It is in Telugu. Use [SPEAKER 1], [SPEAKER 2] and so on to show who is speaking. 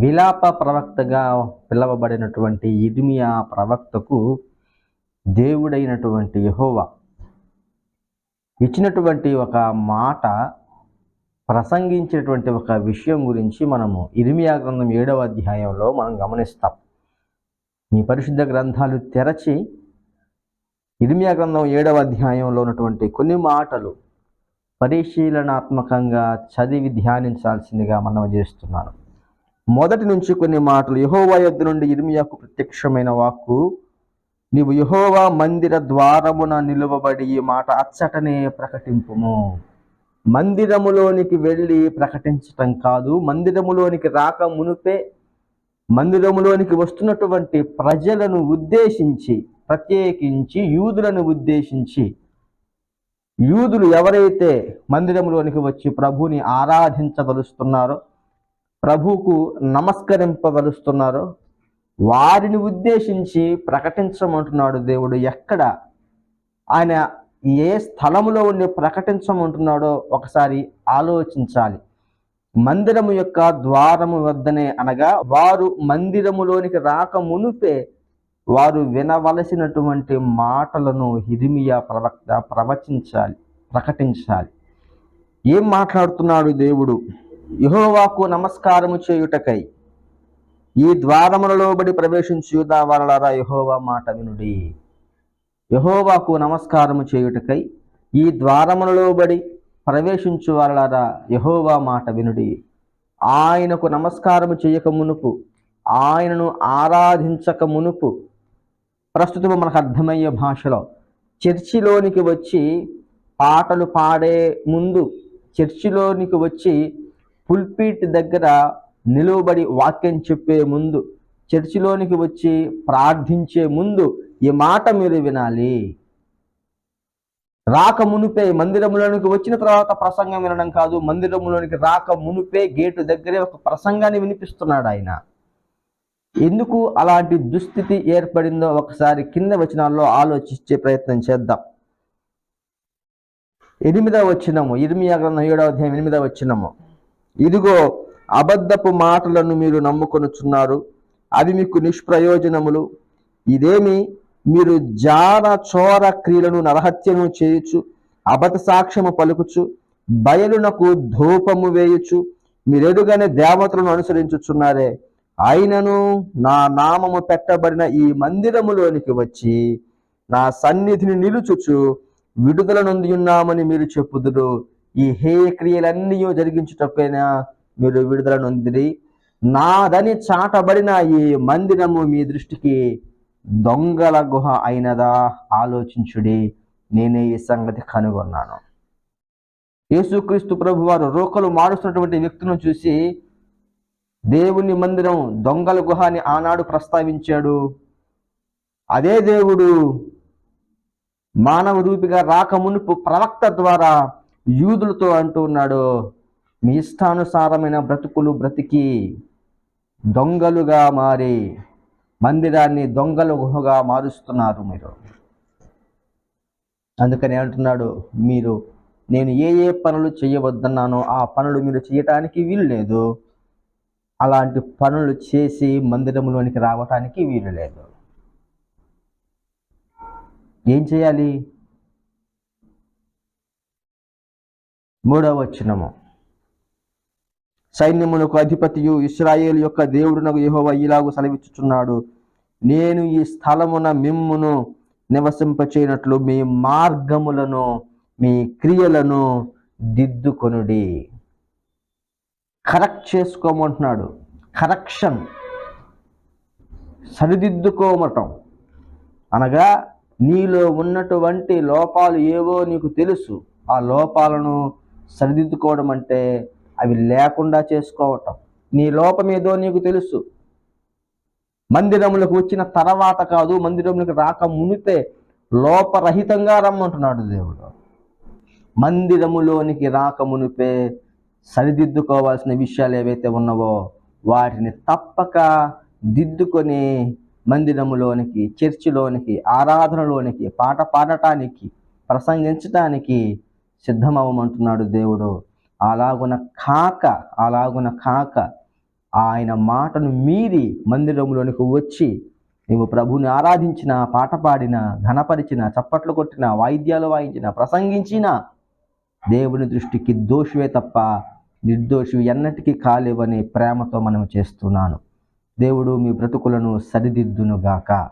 [SPEAKER 1] విలాప ప్రవక్తగా పిలవబడినటువంటి ఇర్మియా ప్రవక్తకు దేవుడైనటువంటి యహోవా ఇచ్చినటువంటి ఒక మాట ప్రసంగించినటువంటి ఒక విషయం గురించి మనము ఇర్మియా గ్రంథం ఏడవ అధ్యాయంలో మనం గమనిస్తాం. మీ పరిశుద్ధ గ్రంథాలు తెరచి ఇర్మియా గ్రంథం ఏడవ అధ్యాయంలో ఉన్నటువంటి కొన్ని మాటలు పరిశీలనాత్మకంగా చదివి ధ్యానించాల్సిందిగా మనం చేస్తున్నాను. మొదటి నుంచి కొన్ని మాటలు యహోవా యొద్ నుండి ఇర్మియాకు ప్రత్యక్షమైన వాక్కు నీవు యహోవా మందిర ద్వారమున నిలువబడి ఈ మాట అచ్చటనే ప్రకటింపుము. మందిరములోనికి వెళ్ళి ప్రకటించటం కాదు మందిరములోనికి రాక మునుపే మందిరములోనికి వస్తున్నటువంటి ప్రజలను ఉద్దేశించి ప్రత్యేకించి యూదులను ఉద్దేశించి యూదులు ఎవరైతే మందిరంలోనికి వచ్చి ప్రభుని ఆరాధించదలుస్తున్నారో ప్రభువుకు నమస్కరింపదలుస్తున్నారో వారిని ఉద్దేశించి ప్రకటించమంటున్నాడు దేవుడు. ఎక్కడ? ఆయన ఏ స్థలములో ఉండి ప్రకటించమంటున్నాడో ఒకసారి ఆలోచించాలి. మందిరము యొక్క ద్వారము వద్దనే అనగా వారు మందిరములోనికి రాక మునుపే వారు వినవలసినటువంటి మాటలను హిరిమియా ప్రవక్త ప్రవచించాలి ప్రకటించాలి. ఏం మాట్లాడుతున్నాడు దేవుడు? యహోవాకు నమస్కారము చేయుటకై ఈ ద్వారములలోబడి ప్రవేశించి యూదా యహోవా మాట వినుడి. యహోవాకు నమస్కారము చేయుటకై ఈ ద్వారములలోబడి ప్రవేశించు వారలారా యహోవా మాట వినుడి. ఆయనకు నమస్కారము చేయక మునుపు ఆయనను ఆరాధించక మునుపు ప్రస్తుతం మనకు అర్థమయ్యే భాషలో చర్చిలోనికి వచ్చి పాటలు పాడే ముందు చర్చిలోనికి వచ్చి పుల్పీట్ దగ్గర నిలువబడి వాక్యం చెప్పే ముందు చర్చిలోనికి వచ్చి ప్రార్థించే ముందు ఈ మాట మీరు వినాలి. రాక మునుపే మందిరంలోనికి వచ్చిన తర్వాత ప్రసంగం వినడం కాదు మందిరంలోనికి రాక మునుపే గేటు దగ్గరే ఒక ప్రసంగాన్ని వినిపిస్తున్నాడు ఆయన. ఎందుకు అలాంటి దుస్థితి ఏర్పడిందో ఒకసారి కింద వచనాల్లో ఆలోచించే ప్రయత్నం చేద్దాం. ఎనిమిదవ వచ్చినము ఇరిమియా గ్రంథం ఏడవ అధ్యాయం ఎనిమిదవ వచ్చినము ఇదిగో అబద్ధపు మాటలను మీరు నమ్ముకొనుచున్నారు. అవి మీకు నిష్ప్రయోజనములు. ఇదేమి? మీరు జార చోర క్రియలను నరహత్యను చేయొచ్చు అబద్ధ సాక్ష్యము పలుకుచు బయలునకు ధూపము వేయుచు మీరెడుగానే దేవతలను అనుసరించుచున్నారే. అయినను నా నామము పెట్టబడిన ఈ మందిరములోనికి వచ్చి నా సన్నిధిని నిలుచుచు విడుదల నొంది ఉన్నామని మీరు చెప్పుదురు. ఈ హే క్రియలన్నీ జరిగించుటకైనా మీరు విడుదల నొందిరి. నాదని చాటబడిన ఈ మందిరము మీ దృష్టికి దొంగల గుహ అయినదా? ఆలోచించుడి. నేనే ఈ సంగతి కనుగొన్నాను. యేసుక్రీస్తు ప్రభు వారు రోకలు మారుస్తున్నటువంటి వ్యక్తులను చూసి దేవుని మందిరం దొంగల గుహ అని ఆనాడు ప్రస్తావించాడు. అదే దేవుడు మానవ రూపిగా రాక మునుపు ప్రవక్త ద్వారా యూదులతో అంటూ ఉన్నాడు మీ ఇష్టానుసారమైన బ్రతుకులు బ్రతికి దొంగలుగా మారి మందిరాన్ని దొంగల గుహగా మారుస్తున్నారు మీరు. అందుకని అంటున్నాడు మీరు నేను ఏ ఏ పనులు చేయవద్దన్నానో ఆ పనులు మీరు చేయటానికి వీలు లేదు. అలాంటి పనులు చేసి మందిరంలోనికి రావటానికి వీలు లేదు. ఏం చేయాలి? మూడవ వచనము. సైన్యమునకు అధిపతియు ఇస్రాయేల్ యొక్క దేవుడునకు యహోవ ఇలాగు సెలవిచ్చుచున్నాడు. నేను ఈ స్థలమున మిమ్మును నివసింపచేయనట్లు మీ మార్గములను మీ క్రియలను దిద్దుకొనుడి. Correct చేసుకోమంటున్నాడు correction. సరిదిద్దుకోమటం. అనగా నీలో ఉన్నటువంటి లోపాలు ఏవో నీకు తెలుసు. ఆ లోపాలను సరిదిద్దుకోవడం అంటే అవి లేకుండా చేసుకోవటం. నీ లోపం ఏదో నీకు తెలుసు. మందిరములకు వచ్చిన తర్వాత కాదు మందిరములకు రాక మునిపే లోపరహితంగా రమ్మంటున్నాడు దేవుడు. మందిరములోనికి రాక మునిపే సరిదిద్దుకోవాల్సిన విషయాలు ఏవైతే ఉన్నావో వాటిని తప్పక దిద్దుకొని మందిరములోనికి చర్చిలోనికి ఆరాధనలోనికి పాట పాడటానికి ప్రసంగించటానికి సిద్ధమవ్వమంటున్నాడు దేవుడు. అలాగున కాక అలాగున కాక ఆయన మాటను మీరి మందిరంలోనికి వచ్చి నీవు ప్రభుని ఆరాధించిన పాట పాడిన ఘనపరిచిన చప్పట్లు కొట్టిన వాయిద్యాలు వాయించిన ప్రసంగించిన దేవుని దృష్టికి దోషువే తప్ప నిర్దోషి ఎన్నటికీ కాలేవని ప్రేమతో మనం చేస్తున్నాను. దేవుడు మీ బ్రతుకులను సరిదిద్దునుగాక.